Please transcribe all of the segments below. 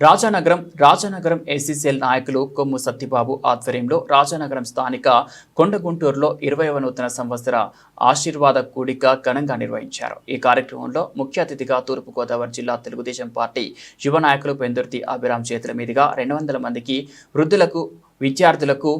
Rajanagaram Rajanagaram SCCL నాయకులు కొమ్ము సత్యబాబు ఆధ్వర్యంలో రాజానగరం స్థానిక కొండగుంటూరులో ఇరవైవ నూతన సంవత్సర ఆశీర్వాద కూడిక ఘనంగా నిర్వహించారు. ఈ కార్యక్రమంలో ముఖ్య అతిథిగా తూర్పుగోదావరి జిల్లా తెలుగుదేశం పార్టీ యువ నాయకులు పెందుర్తి అభిరామ్ చేతుల మీదుగా రెండు వందల మందికి వృద్ధులకు విద్యార్థులకు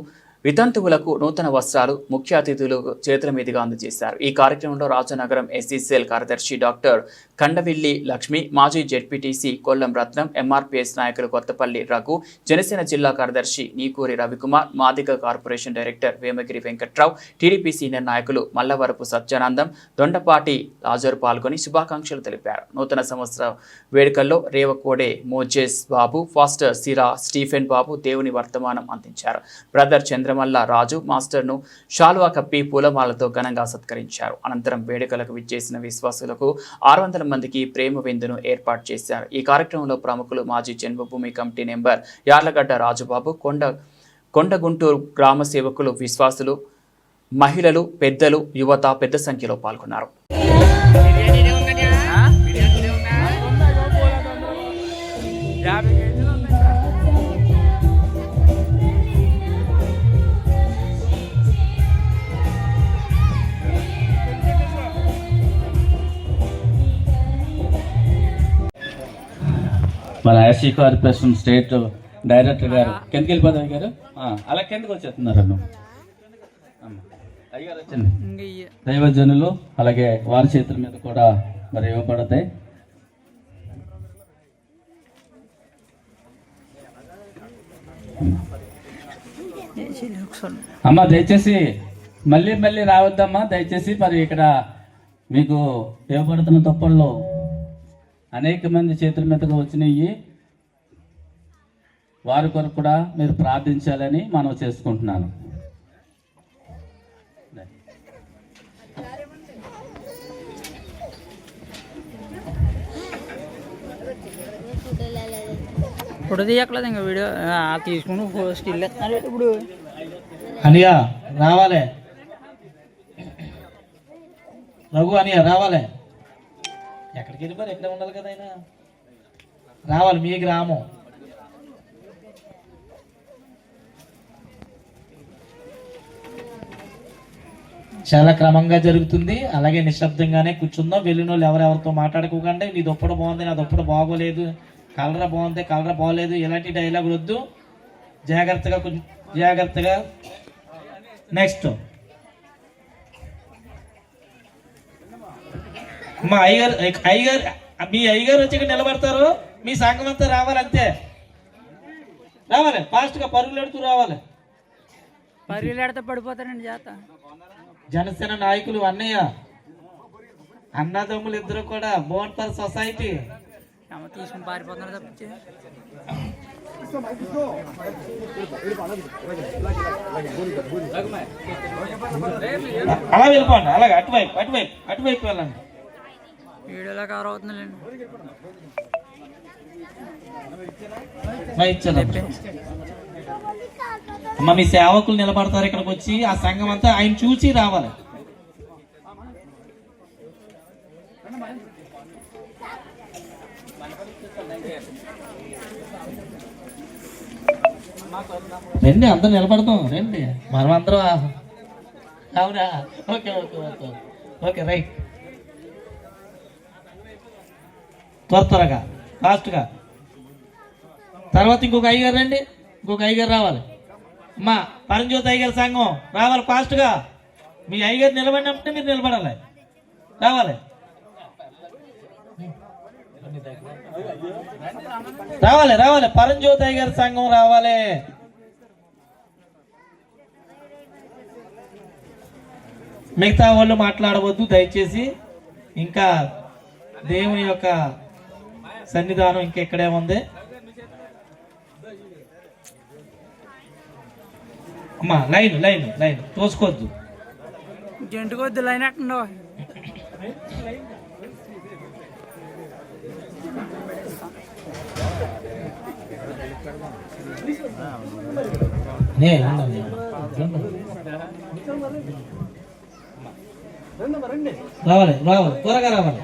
వితంతువులకు నూతన వస్త్రాలు ముఖ్య అతిథులు చేతుల మీదుగా అందజేశారు. ఈ కార్యక్రమంలో రాజనగరం ఎస్సీసీఎల్ కార్యదర్శి డాక్టర్ కండవిల్లి లక్ష్మి మాజీ జెడ్పీటీసీ కొల్లం రత్నం ఎంఆర్పీఎస్ నాయకులు కొత్తపల్లి రఘు జనసేన జిల్లా కార్యదర్శి Nikuri Ravikumar Madiga corporation director Vemagiri Venkatrao TDP senior నాయకులు మల్లవరపు సత్యానందం దొండపాటి లాజర్ పాల్గొని శుభాకాంక్షలు తెలిపారు. నూతన సంవత్సర వేడుకల్లో Revakode Moses Babu pastor Sira Stephen Babu దేవుని వర్తమానం అందించారు. బ్రదర్ చంద్ర చంద్రమల్ల రాజు మాస్టర్ను షాల్వా కప్పి పూలమాలతో ఘనంగా సత్కరించారు. అనంతరం వేడుకలకు విచ్చేసిన విశ్వాసులకు ఆరు వందల మందికి ప్రేమ విందును ఏర్పాటు చేశారు. ఈ కార్యక్రమంలో ప్రముఖులు మాజీ జన్మభూమి కమిటీ నెంబర్ యార్లగడ్డ రాజుబాబు కొండ కొండగుంటూరు గ్రామ సేవకులు విశ్వాసులు మహిళలు పెద్దలు యువత పెద్ద సంఖ్యలో పాల్గొన్నారు. మన ఎస్సీ కార్పొరేషన్ స్టేట్ డైరెక్టర్ గారు. కిందకి వెళ్ళిపోతాయి గారు. అలా కిందకి వచ్చేస్తున్నారు అన్న. అయ్యారు. దైవజనులు అలాగే వారి చేతుల మీద కూడా మరి ఇవ్వబడతాయి. అమ్మ దయచేసి మళ్ళీ మళ్ళీ రావద్దమ్మా. దయచేసి మరి ఇక్కడ మీకు ఇవ్వబడుతున్న తప్పల్లో అనేక మంది చేతుల మీదగా వచ్చినాయి వారి కొరకు కూడా మీరు ప్రార్థించాలని మనం చేసుకుంటున్నాను. ఇప్పుడు తీయట్లేదు ఇంకా వీడియో ఆ, తీసుకుని స్టిల్ ఇప్పుడు. అనియా రావాలే. రఘు అనియా రావాలే. ఎక్కడికి వెళ్ళిపోయారు? ఎక్కడ ఉండాలి కదా ఆయన. రావాలి మీ గ్రామం. చాలా క్రమంగా జరుగుతుంది. అలాగే నిశ్శబ్దంగానే కూర్చుందాం. వెళ్ళిన వాళ్ళు ఎవరెవరితో మాట్లాడుకోకండి. నీ దుప్పటి బాగుంది నా దుప్పటి బాగోలేదు. కలర్ బాగుంది కలర్ బాగోలేదు. ఇలాంటి డైలాగ్ వద్దు. జాగ్రత్తగా కొంచెం జాగ్రత్తగా. నెక్స్ట్ మా అయ్యగారు అయ్యగారు మీ అయ్యగారు వచ్చి ఇక్కడ నిలబడతారు. మీ సంఘం అంతా రావాలి అంతే. రావాలి ఫాస్ట్గా పరుగులు ఎడుతూ రావాలి. పరుగులు ఎడితే పడిపోతానండి చేత జనసేన నాయకులు అన్నయ్య అన్నదమ్ములు ఇద్దరు కూడా బోన్పర్ సొసైటీ. అమ్మ తీసుకుని పారిపోతున్నారు తప్పించి. అలా వెళ్ళిపోండి అలాగే అటువైపు అటువైపు అటువైపు వెళ్ళండి. వీడియోలో కవర్ అవుతుందిలేండి. అమ్మ మీ సేవకులు నిలబడతారు ఇక్కడికి వచ్చి ఆ సంఘం అంతా ఆయన చూసి రావాలి. రండి అందరు నిలబడతాం రండి. మనం అందరం అవునా? Okay okay okay. Okay right. త్వర త్వరగా ఫాస్ట్గా. తర్వాత ఇంకొక అయ్యగారు రండి ఇంకొక అయ్యగారు రావాలి. అమ్మా పరంజ్యోతి అయ్యగారి సంఘం రావాలి ఫాస్ట్గా. మీ అయ్యగారు నిలబడినప్పుడు మీరు నిలబడాలి. రావాలి. రావాలి రావాలి. పరంజ్యోతి అయ్యగారి సంఘం రావాలి. మిగతా వాళ్ళు మాట్లాడవద్దు దయచేసి. ఇంకా దేవుని యొక్క సన్నిధానం ఇంకెక్కడే ఉంది? అమ్మా లైన్ లైన్ లైన్ తోసుకోవద్దు. జంటు కొద్ది లైన్ నే ఉండండి. రావాలి రావాలి త్వరగా రావాలి.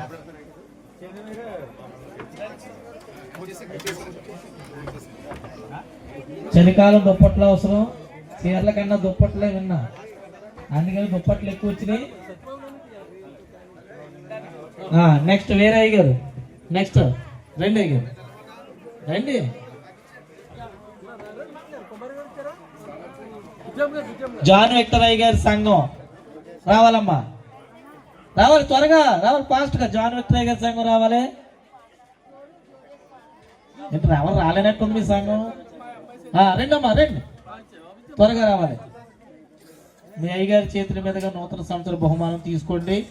చలికాలం దుప్పట్లు అవసరం. చీరల కన్నా దుప్పట్లే విన్నా. అందుకని దుప్పట్లు ఎక్కువ వచ్చినాయి. నెక్స్ట్ వేరే అయ్యారు నెక్స్ట్ రండి అయ్యారు రండి. జాన్ విక్టర్ అయ్య గారి సంఘం. రావాలమ్మా. రావాలి త్వరగా. రావాలి ఫాస్ట్గా. జాన్ విక్టర్ అయ్య గారి సంఘం రావాలి. ఏంటి రావాలి రాలేనట్టుంది మీ సంఘం? రెండమ్మా రండి. త్వరగా రావాలి. మీ అయ్యగారి చేతుల మీదుగా నూతన సంవత్సర బహుమానం తీసుకోండి.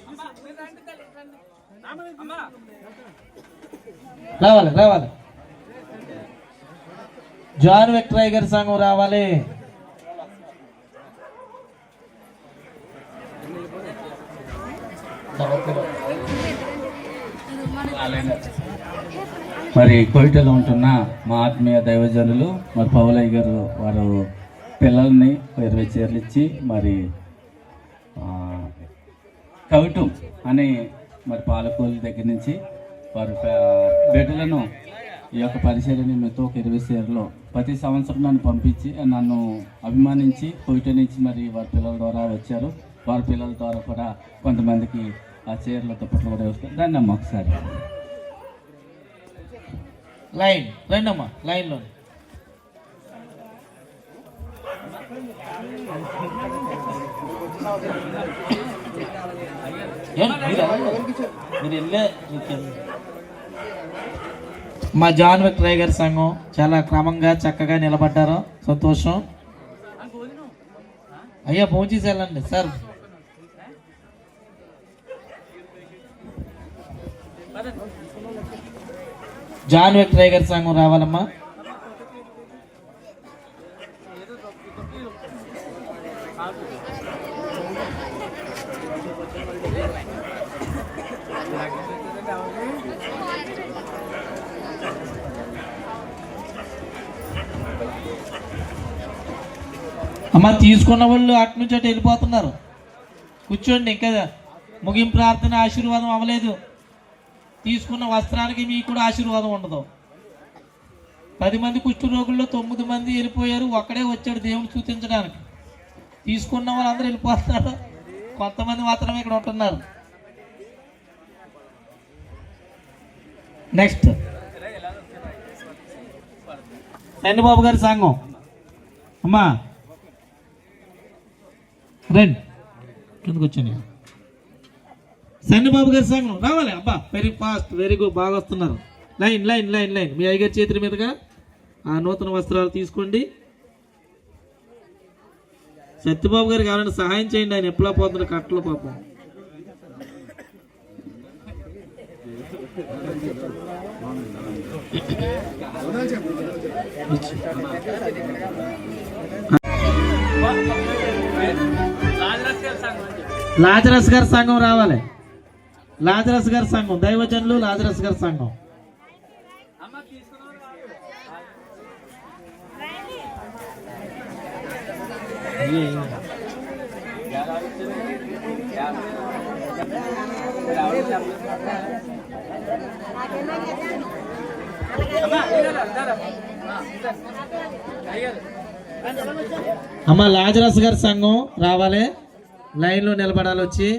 రావాలి రావాలి. జాన్ విక్టర్ గారి సంఘం రావాలి. మరి కోయిటలో ఉంటున్న మా ఆత్మీయ దైవజనులు మరి పౌలయ్య గారు వారు పిల్లల్ని ఇరవై చీరలు ఇచ్చి మరి కవిటం అనే మరి పాలకూల దగ్గర నుంచి వారు బిడ్డలను ఈ యొక్క పరిశీలన మీతో ఒక ఇరవై చీరలు ప్రతి సంవత్సరం నన్ను పంపించి నన్ను అభిమానించి కోయిట నుంచి మరి వారి పిల్లల ద్వారా వచ్చారు. వారి పిల్లల ద్వారా కూడా కొంతమందికి ఆ చీరలు దుప్పట్లు కూడా వస్తారు దాన్ని నమ్మ ఒకసారి. లైన్ రండి అమ్మా మీరు వెళ్ళే మా జాన్ విక్టరయ్య గారి సంఘం చాలా క్రమంగా చక్కగా నిలబడ్డారు. సంతోషం. అయ్యా ఫోన్ చేసి వెళ్ళండి సార్. జాన్ విక్టరయ్య గారి సంఘం రావాలమ్మా. అమ్మ తీసుకున్న వాళ్ళు అటు నుంచి అటు వెళ్ళిపోతున్నారు. కూర్చోండి ఇంకా ముగింపు ప్రార్థన ఆశీర్వాదం అవ్వలేదు. తీసుకున్న వస్త్రానికి మీకు కూడా ఆశీర్వాదం ఉండదు. పది మంది కుష్ఠ రోగుల్లో తొమ్మిది మంది వెళ్ళిపోయారు. ఒక్కడే వచ్చాడు దేవుని సూచించడానికి. తీసుకున్న వాళ్ళందరూ వెళ్ళిపోతున్నారు. కొంతమంది మాత్రమే ఇక్కడ ఉంటున్నారు. నెక్స్ట్ బాబు గారి సాంగం అమ్మా. రండి. కిందకు వచ్చాను సన్నబాబు గారి సంఘం. రావాలి. అబ్బా వెరీ ఫాస్ట్ వెరీ గుడ్ బాగా వస్తున్నారు. Line line line line. మీ అయ్యగారి చేతుల మీదుగా ఆ నూతన వస్త్రాలు తీసుకోండి. సత్యబాబు గారికి ఎవరైనా సహాయం చేయండి. ఆయన ఎప్పుడా పోతున్నాడు కట్టలు పాపం. లాజరస్ గారి సంఘం రావాలి. లాజరస్ గారి సంఘం దైవజనులు లాజరస్ గారి సంఘం. అమ్మ లాజరస్ గారి సంఘం రావాలి. లైన్లో నిలబడాలి వచ్చి.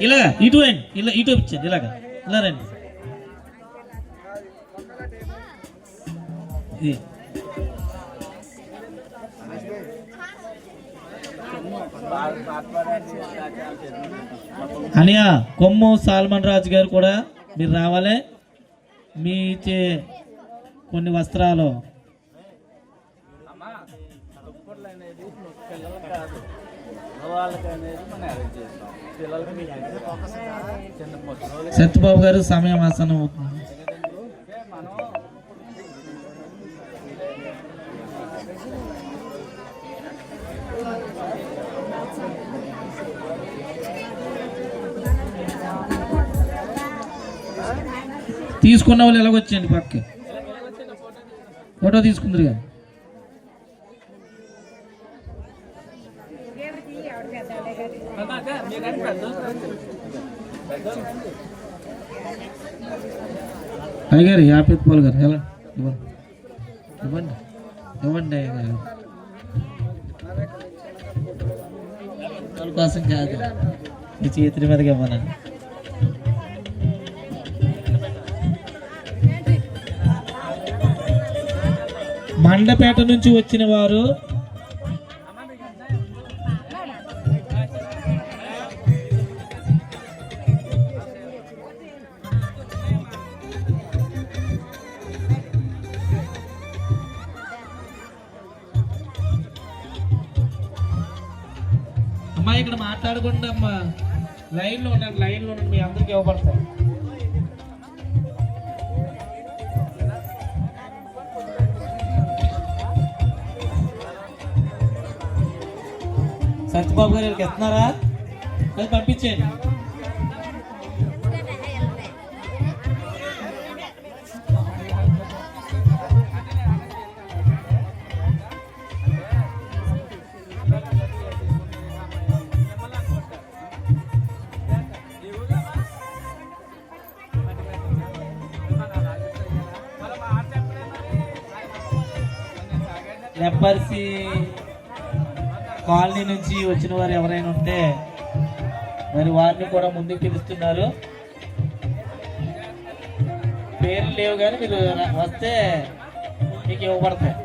ఇలాగా ఇటు రండి ఇలా ఇటు ఇచ్చాను ఇలాగా ఇలా రండి అనియా కొమ్ము సాల్మన్ రాజు గారు కూడా మీరు రావాలి. మీ ఇచ్చే కొన్ని వస్త్రాలు. సత్యబాబు గారు సమయం ఆసనం అవుతుంది. తీసుకున్న వాళ్ళు ఎలాగొచ్చేయండి పక్కకి? ఫోటో తీసుకుందరు కానీ అయ్యగారు యాభై పాల్ గారు ఎలా? ఇవ్వండి. ఇవ్వండి. ఇవ్వండి అయ్యగారు. కోసం కాదు. మీ చేతుల మీదకి ఇవ్వనండి మండపేట నుంచి వచ్చిన వారు అమ్మా ఇక్కడ మాట్లాడకుండా అమ్మా లైన్లో ఉండండి లైన్లో ఉండండి మీ అందరికి ఇవ్వబడతాయి. సత్యబాబు గారు వీళ్ళకి ఇస్తున్నారా? అది పంపించేయండి. లెప్పర్సి కాలనీ నుంచి వచ్చిన వారు ఎవరైనా ఉంటే మరి వారిని కూడా ముందుకు పిలుస్తున్నారు. పేర్లు లేవు కానీ మీరు వస్తే మీకు ఇవ్వబడతాయి.